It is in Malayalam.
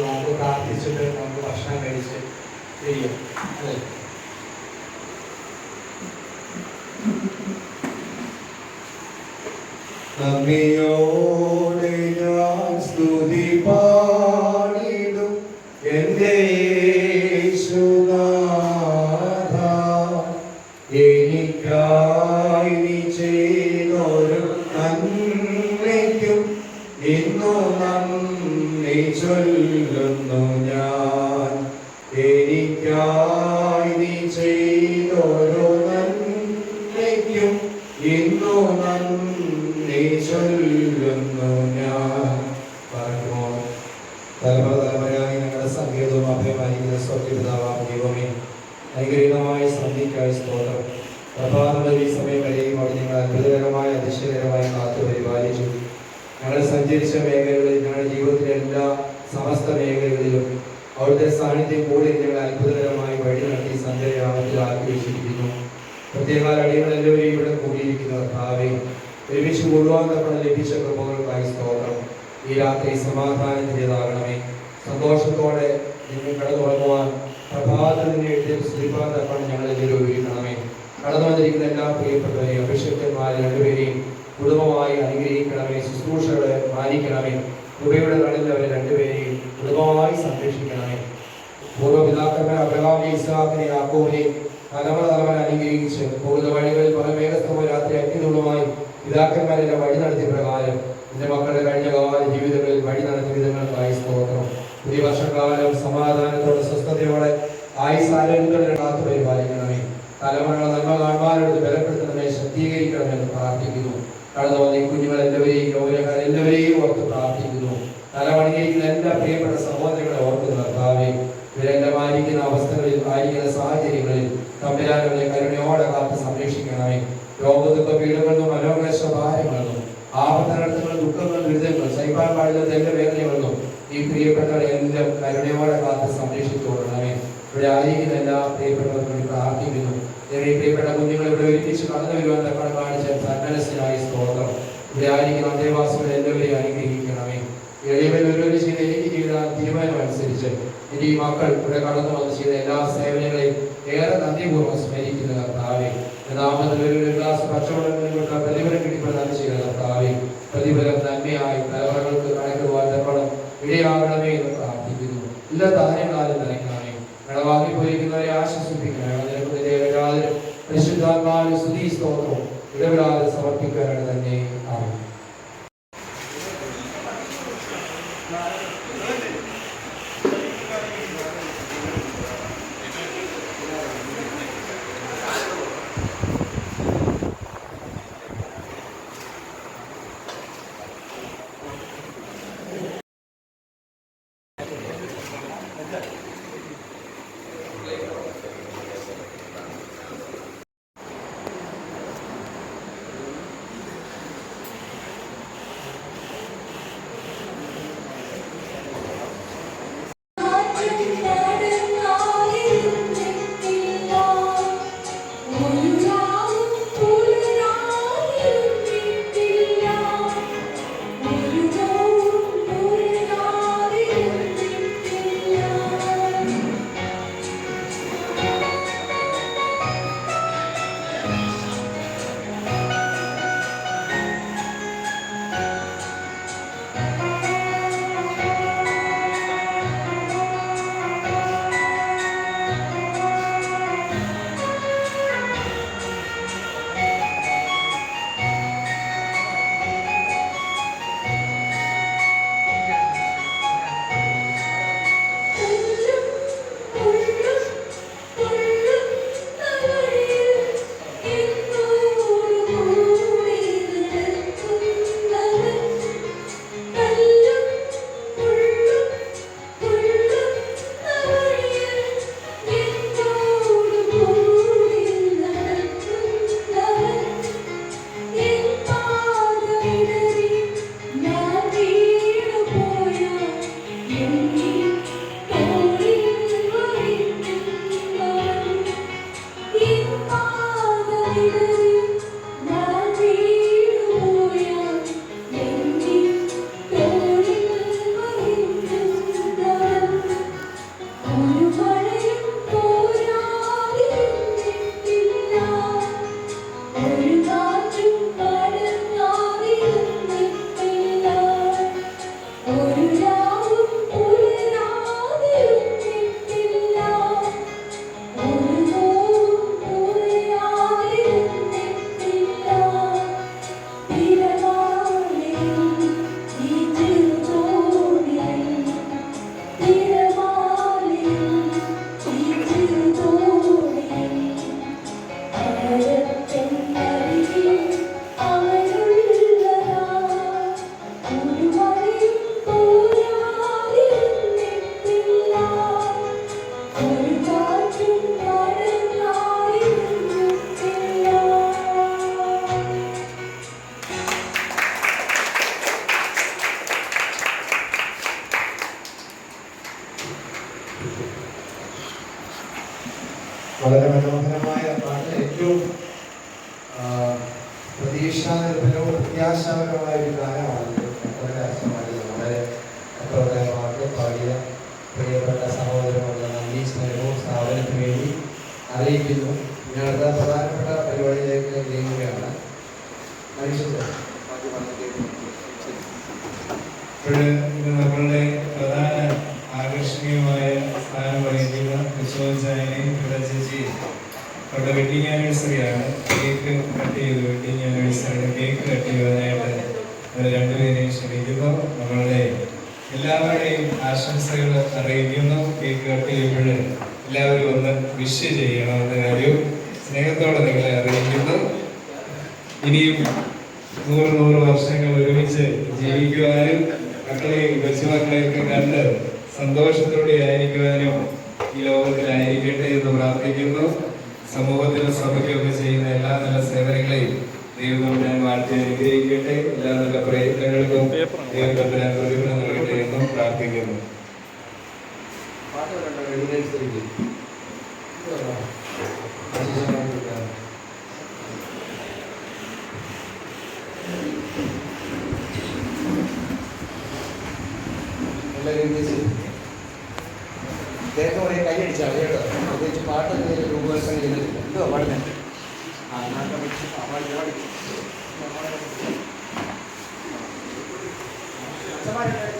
നമുക്ക് പ്രാർത്ഥിച്ചിട്ട് നമുക്ക് ഭക്ഷണം കഴിച്ച് ചെയ്യാം അല്ലേ സ്തുതി പാടിടും. എന്റെ എനിക്കായി നീ ചെയ്തൊരു നന്മയ്ക്കും ഇന്നു നന്ദി ചൊല്ലുന്നു ഞാൻ. പറയുമോ തലമുറ തലമുറയായി ഞങ്ങളുടെ ദൈവമേ. അനുഗ്രഹീതമായ സന്ധിക്കായി സ്തോത്രം. പ്രഭാതമുതൽ ഈ സമയം വരെയും അവിടെ ഞങ്ങൾ അത്ഭുതകരമായ അതിശയകരമായ കാത്തു പരിപാലിച്ചു. ഞങ്ങൾ സഞ്ചരിച്ച മേഖലകളിൽ ഞങ്ങളുടെ ജീവിതത്തിലെ എല്ലാ സമസ്ത മേഖലകളിലും അവിടുത്തെ സാന്നിധ്യം കൂടി ഞങ്ങൾ അത്ഭുതകരമായി വഴി നടത്തി സന്ധ്യയാമത്തിൽ ആഗ്രഹിച്ചിരിക്കുന്നു. പ്രത്യേക അടിയങ്ങളെല്ലാവരും ഇവിടെ കൂടിയിരിക്കുന്ന ഭാവി ഒരുമിച്ച് കൂടുവാൻ ലഭിച്ച കൃപകൾക്കായി സ്തോത്രം. ഈ രാത്രി സമാധാനത്തിന്റെതാകണമേ സന്തോഷത്തോടെ നിങ്ങൾ കടന്നു തുടങ്ങുവാൻ പ്രഭാതത്തിന്റെ എഴുതി സ്തുതിപ്പാൻ തപ്പണം ഞങ്ങൾ എല്ലാവരും ഒരുക്കണമേ കടന്നു വന്നിരിക്കുന്ന എല്ലാ പ്രിയപ്പെട്ടവരെയും അഭിഷക്തന്മാരെ രണ്ടുപേരെയും കുടുംബമായി അനുഗ്രഹിക്കണമേ. ശുശ്രൂഷകളെ മാനിക്കണമേ. കൃപയുടെ കടലിൽ അവരെ രണ്ടുപേരെയും കുടുംബമായി സംരക്ഷിക്കണമേ. പൂർവപിതാക്കന്മാർ അബ്രഹാമിനെ ഇസ്ഹാക്കിനെ യാക്കോബിനെ തലമുറ തലമുറ അനുഗ്രഹിച്ച് പോകുന്ന വഴികളിൽ പല മേഘസ്തമോ രാത്രി അഗ്നിതുള്ളുമായി പിതാക്കന്മാരെ വഴി നടത്തിയ പ്രകാരം എന്റെ മക്കളുടെ കഴിഞ്ഞ കാല ജീവിതങ്ങളിൽ വഴി നടത്തിയ വിധങ്ങൾക്കായി സ്തോത്രം. പുതിയ വർഷക്കാലം സമാധാനത്തോടെ സ്വസ്ഥതയോടെ ആയുസാരോഗ്യത്തോടെ കാത്തു പരിപാലിക്കണമേ. തലമുറകളെ നന്മ കാണുവാനോട് ബലപ്പെടുത്തണമേ പ്രാർത്ഥിക്കുന്നു. കടന്നു വന്ന ഈ കുഞ്ഞുങ്ങൾ എല്ലാവരെയും എല്ലാവരെയും ഓർത്ത് പ്രാർത്ഥിക്കുന്നു. തലമണിയിരിക്കുന്ന എല്ലാ പ്രിയപ്പെട്ട ഓർത്ത് നിർത്താവേ ഇവരെല്ലാം ആയിരിക്കുന്ന അവസ്ഥകളിൽ ആയിരിക്കുന്ന സാഹചര്യങ്ങളിൽ തമ്മിലാനുകളെ കരുണയോടെ കാത്ത് സംരക്ഷിക്കണമേ. രോഗദുഃഖ പീഡകളിലും മനോക്ലേശ ഭാരങ്ങളും ആപത്തനടത്തുകൾ ദുഃഖങ്ങൾ ദുരിതങ്ങൾ സൈബാൻ പാടുന്ന എല്ലാ വേദനകളും ഈ പ്രിയപ്പെട്ടവരെ എല്ലാം കരുണയോടെ കാത്ത് സംരക്ഷിച്ചുകൊള്ളണമേ. ഇവിടെ ആയിരിക്കുന്ന എല്ലാ പ്രിയപ്പെട്ടവർക്കും പ്രാർത്ഥിക്കുന്നു. ദൈവമേ, പ്രിയപ്പെട്ട കുഞ്ഞുങ്ങൾ ഇവിടെ ഒരുമിച്ച് കടന്നു വരുവാൻ തക്ക കാണിച്ച സ്തോത്രം. ഇവിടെ ആയിരിക്കുന്ന അന്തേവാസികളെ എല്ലാവരെയും അനുഗ്രഹിക്കണമേ. എളിയവൻ ഒരു ചെയ്ത എനിക്ക് ചെയ്ത തീരുമാനം എന്റെ ഈ മക്കൾ ഇവിടെ കടന്നു വന്ന് ചെയ്ത എല്ലാ സേവനങ്ങളെയും ഏറെ നന്ദിപൂർവം സ്മരിക്കുന്ന കർത്താവെ. നാമത്തിൽ ഒരു ഗ്ലാസ് നിങ്ങൾക്ക് പ്രതിഫലം കിട്ടി പ്രദാനം ചെയ്യുന്ന കർത്താവെ. പ്രതിഫലം നന്മയായി തലമുറകൾക്ക് കണക്ക് തരണം ഇടയാകണമേ എന്ന് പ്രാർത്ഥിക്കുന്നു. എല്ലാ താരങ്ങളാലും നിറയ്ക്കണമേ ഇടവാക്കി പോയിരിക്കുന്നവരെ ആശ്വസിപ്പിക്കണമേ. പരിശുദ്ധാത്മാവിന് സ്തുതി സ്തോത്രവും ഇടവിടാതെ സമർപ്പിക്കാനാണ് തന്നെ. ആമേൻ. വളരെ മനോഹരമായ പാട്ട് ഏറ്റവും ആ, പ്രതീക്ഷാനിർഭരവും പ്രത്യാശാപരമായ ഒരു ഗാനമാണ് വളരെ അത്രയുടെ പാട്ട് പാടിയ പ്രിയപ്പെട്ട സഹോദരങ്ങളുടെ നന്ദി സ്നേഹവും സ്ഥാപനത്തിന് വേണ്ടി അറിയിക്കുന്നു. ഞങ്ങളുടെ പ്രധാനപ്പെട്ട പരിപാടിയിലേക്ക് നീങ്ങുകയാണ് ഇപ്പോൾ നമ്മളുടെ പ്രധാന ആകർഷണീയമായ അവരുടെ വെഡിങ് ആനിവേഴ്സറിയാണ് കേക്ക് കട്ട് ചെയ്ത് വെഡിങ് ആനിവേഴ്സറിയുടെ കേക്ക് കട്ട് ചെയ്യുവാനായിട്ട് അവർ രണ്ടുപേരെയും ക്ഷണിക്കുന്നു. നമ്മളുടെ എല്ലാവരുടെയും ആശംസകൾ അറിയിക്കുന്നു. കേക്ക് കട്ട് ചെയ്യുമ്പോൾ എല്ലാവരും ഒന്ന് വിഷ് ചെയ്യണമെന്ന കാര്യവും സ്നേഹത്തോടെ നിങ്ങളെ അറിയിക്കുന്നു. ഇനിയും നൂറ് നൂറ് വർഷങ്ങൾ ഒരുമിച്ച് ജീവിക്കുവാനും മക്കളെയും കൊച്ചുമക്കളെയൊക്കെ കണ്ട് സന്തോഷത്തോടെ ആയിരിക്കുവാനും ഈ ലോകത്തിലായിരിക്കട്ടെ എന്ന് പ്രാർത്ഥിക്കുന്നു. സമൂഹത്തിലും സഭയ്ക്കൊക്കെ ചെയ്യുന്ന എല്ലാ നല്ല സേവനങ്ങളെയും ദൈവം ഞാൻ വാഴ്ത്തി അനുഗ്രഹിക്കട്ടെ. എല്ലാ നല്ല പ്രയത്നങ്ങൾക്കും ദൈവത്തിന് പ്രതിഫലം നൽകട്ടെ എന്നും പ്രാർത്ഥിക്കുന്നു. എഴുന്നേൽത്തിരിക്കും ദേഹം കുറേ കൈയടിച്ചാണ് കേട്ടോ. പ്രത്യേകിച്ച് പാട്ട് ಇದು ಬಡದೆ ಅವಾಗ